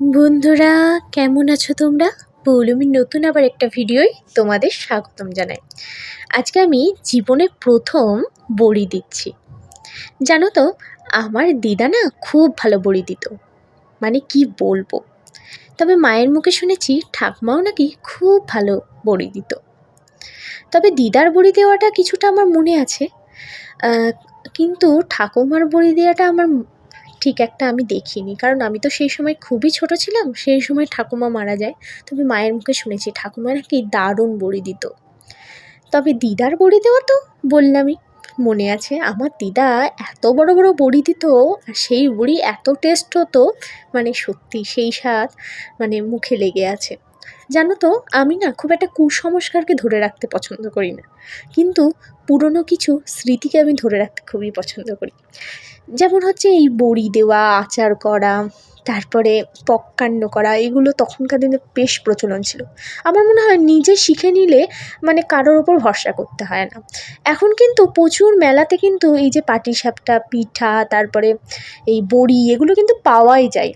বন্ধুরা, কেমন আছো তোমরা? পৌলমীর নতুন আবার একটা ভিডিওয় তোমাদের স্বাগতম জানাই। আজকে আমি জীবনে প্রথম বড়ি দিচ্ছি। জানো তো, আমার দিদা না খুব ভালো বড়ি দিত। মানে কি বলব? তবে মায়ের মুখে শুনেছি ঠাকুমাও নাকি খুব ভালো বড়ি দিত। তবে দিদার বড়ি দেওয়াটা কিছুটা আমার মনে আছে। কিন্তু ঠাকুমার বড়ি দেওয়াটা আমার ঠিক একটা আমি দেখিনি। কারণ আমি তো সেই সময় খুবই ছোট ছিলাম, সেই সময় ঠাকুমা মারা যায়। তবে মায়ের মুখে শুনেছি ঠাকুমা নাকি দারুণ বড়ি দিত। তবে দিদার বড়ি দেওয়া তো বললামই, মনে আছে। আমার দিদা এত বড় বড় বড়ি দিত, আর সেই বড়ি এত টেস্ট হতো মানে সত্যি সেই স্বাদ মানে মুখে লেগে আছে। জানো তো, আমি না খুব একটা কুসংস্কারকে ধরে রাখতে পছন্দ করি না। কিন্তু পুরনো কিছু স্মৃতিকে আমি ধরে রাখতে খুবই পছন্দ করি। যেমন হচ্ছে এই বড়ি দেওয়া, আচার করা, তারপরে পক্কান্ন করা, এগুলো তখনকার দিনে বেশ প্রচলন ছিল। আমার মনে হয় নিজে শিখে নিলে মানে কারোর ওপর ভরসা করতে হয় না। এখন কিন্তু প্রচুর মেলাতে কিন্তু এই যে পাটিসাপটা, পিঠা, তারপরে এই বড়ি, এগুলো কিন্তু পাওয়াই যায়।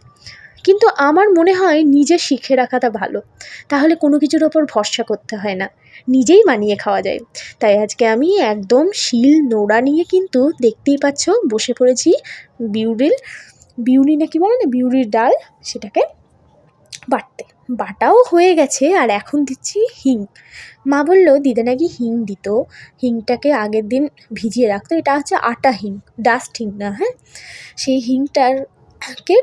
কিন্তু আমার মনে হয় নিজে শিখে রাখাটা ভালো। তাহলে কোনো কিছুর ওপর ভরসা করতে হয় না। নিজেই বানিয়ে খাওয়া যায়। তাই আজকে আমি একদম শিল নোড়া নিয়ে কিন্তু দেখতেই পাচ্ছ, বসে পড়েছি বিউলির বিউলি নাকি বলে না বিউলির ডাল সেটাকে বাটতে। বাটাও হয়ে গেছে আর এখন দিচ্ছি হিং। মা বলল, দিদা নাকি হিং দিত। হিংটাকে আগের দিন ভিজিয়ে রাখতো। এটা হচ্ছে আটা হিং, ডাস্ট হিং না হ্যাঁ? সেই হিংটার কে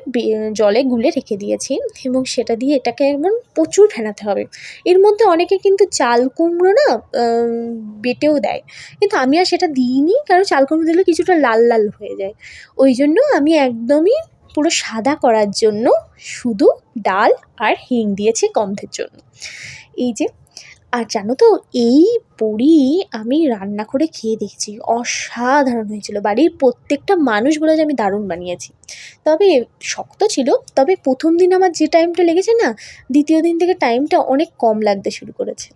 জলে গুলে রেখে দিয়েছি এবং সেটা দিয়ে এটাকে একদম প্রচুর ফেনাতে হবে। এর মধ্যে অনেকে কিন্তু চাল কুমড়ো না বেটেও দেয়। কিন্তু আমি আর সেটা দিইনি কারণ চাল কুমড়ো দিলে কিছুটা লাল লাল হয়ে যায়। ওই জন্য আমি একদমই পুরো সাদা করার জন্য শুধু ডাল আর হিং দিয়েছি গন্ধের জন্য। এই যে আর জানো তো, এই বড়ি আমি রান্না করে খেয়ে দেখছি। অসাধারণ হয়েছিল। বাড়ির প্রত্যেকটা মানুষ বলে যে আমি দারুণ বানিয়েছি। তবে শক্ত ছিল, তবে প্রথম দিন আমার যে টাইমটা লেগেছে না, দ্বিতীয় দিন থেকে টাইমটা অনেক কম লাগতে শুরু করেছে।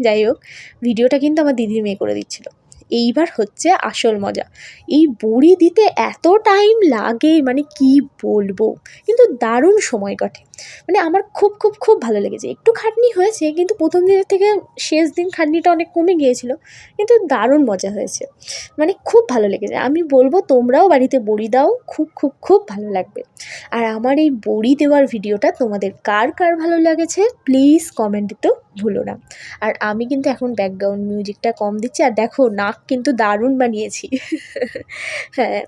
যাই হোক ভিডিওটা কিন্তু আমার দিদির মেয়ে করে দিচ্ছিল। এইবার হচ্ছে আসল মজা। এই বড়ি দিতে এত টাইম লাগে মানে কি বলব? কিন্তু দারুণ সময় কাটে। মানে আমার খুব খুব খুব ভালো লেগেছে। একটু খাটনি হয়েছে, কিন্তু প্রথম দিনের থেকে শেষ দিন খাটনিটা অনেক কমে গিয়েছিল, কিন্তু দারুণ মজা হয়েছে। মানে খুব ভালো লেগেছে। আমি বলব তোমরাও বাড়িতে বড়ি দাও, খুব খুব খুব ভালো লাগবে। আর আমার এই বড়ি দেওয়ার ভিডিওটা তোমাদের কার কার ভালো লেগেছে প্লিজ কমেন্ট দিতেও ভুলো না। আর আমি কিন্তু এখন ব্যাকগ্রাউন্ড মিউজিকটা কম দিচ্ছি, আর দেখো নাক কিন্তু দারুণ বানিয়েছি। হ্যাঁ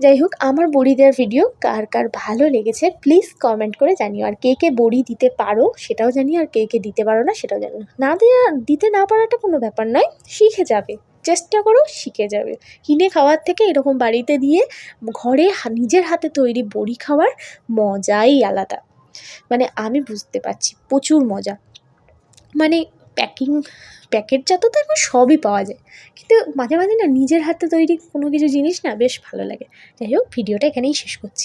যাই হোক, আমার বড়ি দেওয়ার ভিডিও কার কার ভালো লেগেছে প্লিজ কমেন্ট করে জানিও। আর কে কে বড়ি দিতে পারো সেটাও জানি আর কে কে দিতে পারো না সেটাও জানি না দেওয়া দিতে না পারাটা কোনো ব্যাপার নয়, শিখে যাবে। চেষ্টা করো, শিখে যাবে। কিনে খাওয়ার থেকে এরকম বাড়িতে দিয়ে ঘরে নিজের হাতে তৈরি বড়ি খাওয়ার মজাই আলাদা। মানে আমি বুঝতে পারছি, প্রচুর মজা। মানে প্যাকিং প্যাকেটজাত তো এখন সবই পাওয়া যায়। কিন্তু মাঝে মাঝে না নিজের হাতে তৈরি কোনো কিছু জিনিস না বেশ ভালো লাগে। যাই হোক, ভিডিওটা এখানেই শেষ করছি।